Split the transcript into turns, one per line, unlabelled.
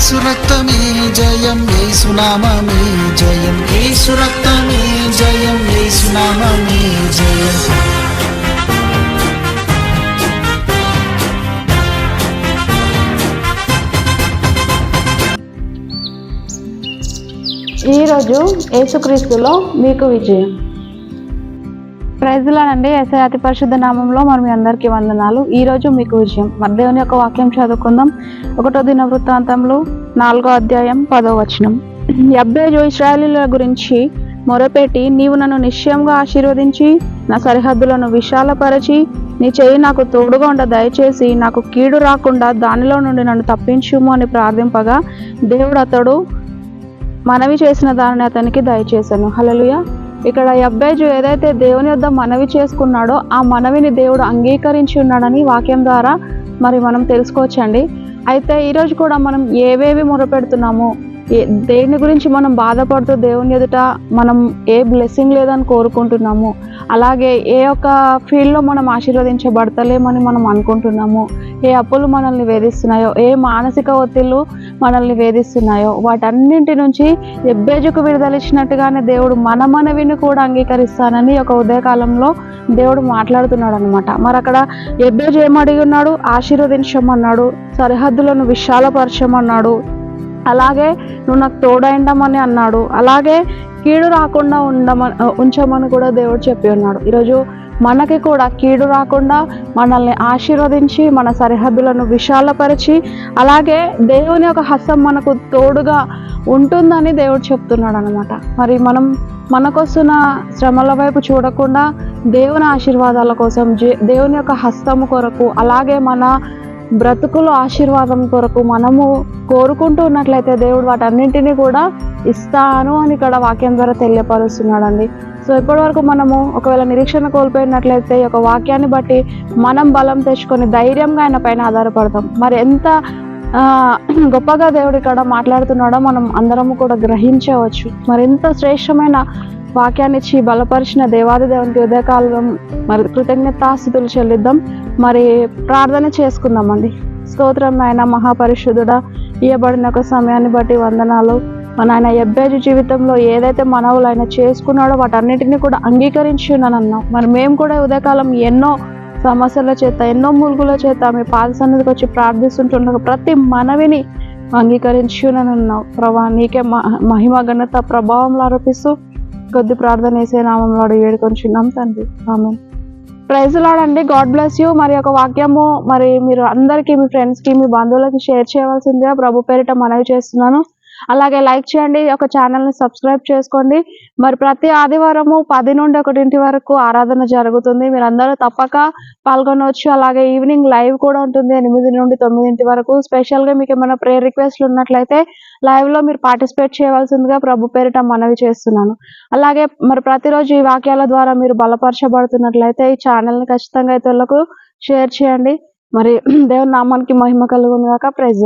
ఏసు రక్తమే జయం ఏసు నామమే జయం. ఏసు రక్తమే జయం ఏసు నామమే జయం.
ఈరోజు యేసుక్రీస్తులో మీకు విజయం. ప్రైజ్లానండి ఎస్ఐ అతి పరిశుద్ధ నామంలో మరి మీ అందరికీ వందనాలు. ఈరోజు మీకు విజయం. మరి దేవుని యొక్క వాక్యం చదువుకుందాం. ఒకటో దిన వృత్తాంతంలో నాలుగో అధ్యాయం పదో వచనం. యబ్బేజు ఇస్రాయలీల గురించి మొరపెట్టి నీవు నన్ను నిశ్చయంగా ఆశీర్వదించి నా సరిహద్దులను విశాలపరచి నీ చేయి నాకు తోడుగా ఉండ దయచేసి నాకు కీడు రాకుండా దానిలో నుండి నన్ను తప్పించుము అని ప్రార్థింపగా దేవుడు అతడు మనవి చేసిన దానిని అతనికి దయచేశాను. హలలుయా ఇక్కడ అబ్బాయి ఏదైతే దేవుని వద్ద మనవి చేసుకున్నాడో ఆ మనవిని దేవుడు అంగీకరించి ఉన్నాడని వాక్యం ద్వారా మరి మనం తెలుసుకోవచ్చండి. అయితే ఈరోజు కూడా మనం ఏవేవి మొరపెడుతున్నాము ఏ దేని గురించి మనం బాధపడుతూ దేవుని ఎదుట మనం ఏ బ్లెస్సింగ్ లేదని కోరుకుంటున్నాము అలాగే ఏ ఒక్క ఫీల్డ్లో మనం ఆశీర్వదించబడతలేమని మనం అనుకుంటున్నాము ఏ అప్పులు మనల్ని వేధిస్తున్నాయో ఏ మానసిక ఒత్తిళ్ళు మనల్ని వేధిస్తున్నాయో వాటన్నింటి నుంచి ఎబ్బేజుకు విడుదలిచ్చినట్టుగానే దేవుడు మన మనవిని కూడా అంగీకరిస్తానని ఒక ఉదయకాలంలో దేవుడు మాట్లాడుతున్నాడు అనమాట మరి అక్కడ ఎబ్బేజు ఏమడిగి ఉన్నాడు? ఆశీర్వదించమన్నాడు సరిహద్దులను విశాలపరచమన్నాడు అలాగే నువ్వు నాకు తోడైండమని అన్నాడు. అలాగే కీడు రాకుండా ఉండమని ఉంచమని కూడా దేవుడు చెప్పి ఉన్నాడు. ఈరోజు మనకి కూడా కీడు రాకుండా మనల్ని ఆశీర్వదించి మన సరిహద్దులను విశాలపరిచి అలాగే దేవుని యొక్క హస్తం మనకు తోడుగా ఉంటుందని దేవుడు చెప్తున్నాడు అనమాట మరి మనం మనకొస్తున్న శ్రమల వైపు చూడకుండా దేవుని ఆశీర్వాదాల కోసం దేవుని యొక్క హస్తము కొరకు అలాగే మన బ్రతుకులు ఆశీర్వాదం కొరకు మనము కోరుకుంటూ ఉన్నట్లయితే దేవుడు వాటన్నింటినీ కూడా ఇస్తాను అని ఇక్కడ వాక్యం ద్వారా తెలియపరుస్తున్నాడండి. సో ఇప్పటి వరకు మనము ఒకవేళ నిరీక్షణ కోల్పోయినట్లయితే ఈ యొక్క వాక్యాన్ని బట్టి మనం బలం తెచ్చుకొని ధైర్యంగా ఆయన పైన ఆధారపడతాం. మరి ఎంత గొప్పగా దేవుడు ఇక్కడ మాట్లాడుతున్నాడో మనం అందరము కూడా గ్రహించవచ్చు. మరి ఎంత శ్రేష్టమైన వాక్యాన్నిచ్చి బలపరిచిన దేవాది దేవునికి ఉదయకాలం మరి కృతజ్ఞతాస్థుతులు చెల్లిద్దాం. మరి ప్రార్థన చేసుకుందామండి. స్తోత్రం నాయన మహాపరిశుద్ధుడా ఇవ్వబడిన ఒక సమయాన్ని బట్టి వందనాలు. మన ఆయన ఎబ్బేజు జీవితంలో ఏదైతే మనవులు ఆయన చేసుకున్నాడో వాటన్నిటిని కూడా అంగీకరించి ఉన్నానన్నాం మరి మేము కూడా ఉదయకాలం ఎన్నో సమస్యల చేత ఎన్నో ములుగుల చేత మీ పాద సన్నిధికి వచ్చి ప్రార్థిస్తుంటుండగా ప్రతి మనవిని అంగీకరించి ఉన్నావు ప్రభా నీకే మహిమ ఘనత ప్రభావంలో ఆరోపిస్తూ కొద్ది ప్రార్థన వేసే నామంలో అడిగి వేడుకొంచున్నాం తండ్రి. ఆమె ప్రైజ్ లాడండి గాడ్ బ్లెస్ యూ మరి ఒక వాక్యము మరి మీరు అందరికీ మీ ఫ్రెండ్స్కి మీ బంధువులకి షేర్ చేయవలసిందిగా ప్రభు పేరిట మనవి చేస్తున్నాను. అలాగే లైక్ చేయండి ఒక ఛానల్ని సబ్స్క్రైబ్ చేసుకోండి. మరి ప్రతి ఆదివారము పది నుండి ఒకటింటి వరకు ఆరాధన జరుగుతుంది. మీరు అందరూ తప్పక పాల్గొనవచ్చు. అలాగే ఈవినింగ్ లైవ్ కూడా ఉంటుంది ఎనిమిది నుండి తొమ్మిదింటి వరకు. స్పెషల్గా మీకు ఏమైనా ప్రేయర్ రిక్వెస్ట్లు ఉన్నట్లయితే లైవ్లో మీరు పార్టిసిపేట్ చేయవలసిందిగా ప్రభు పేరిట మనవి చేస్తున్నాను. అలాగే మరి ప్రతిరోజు ఈ వాక్యాల ద్వారా మీరు బలపరచబడుతున్నట్లయితే ఈ ఛానల్ని ఖచ్చితంగా ఇతరులకు షేర్ చేయండి. మరి దేవుని నామానికి మహిమ కలుగును కాక ప్రైజ్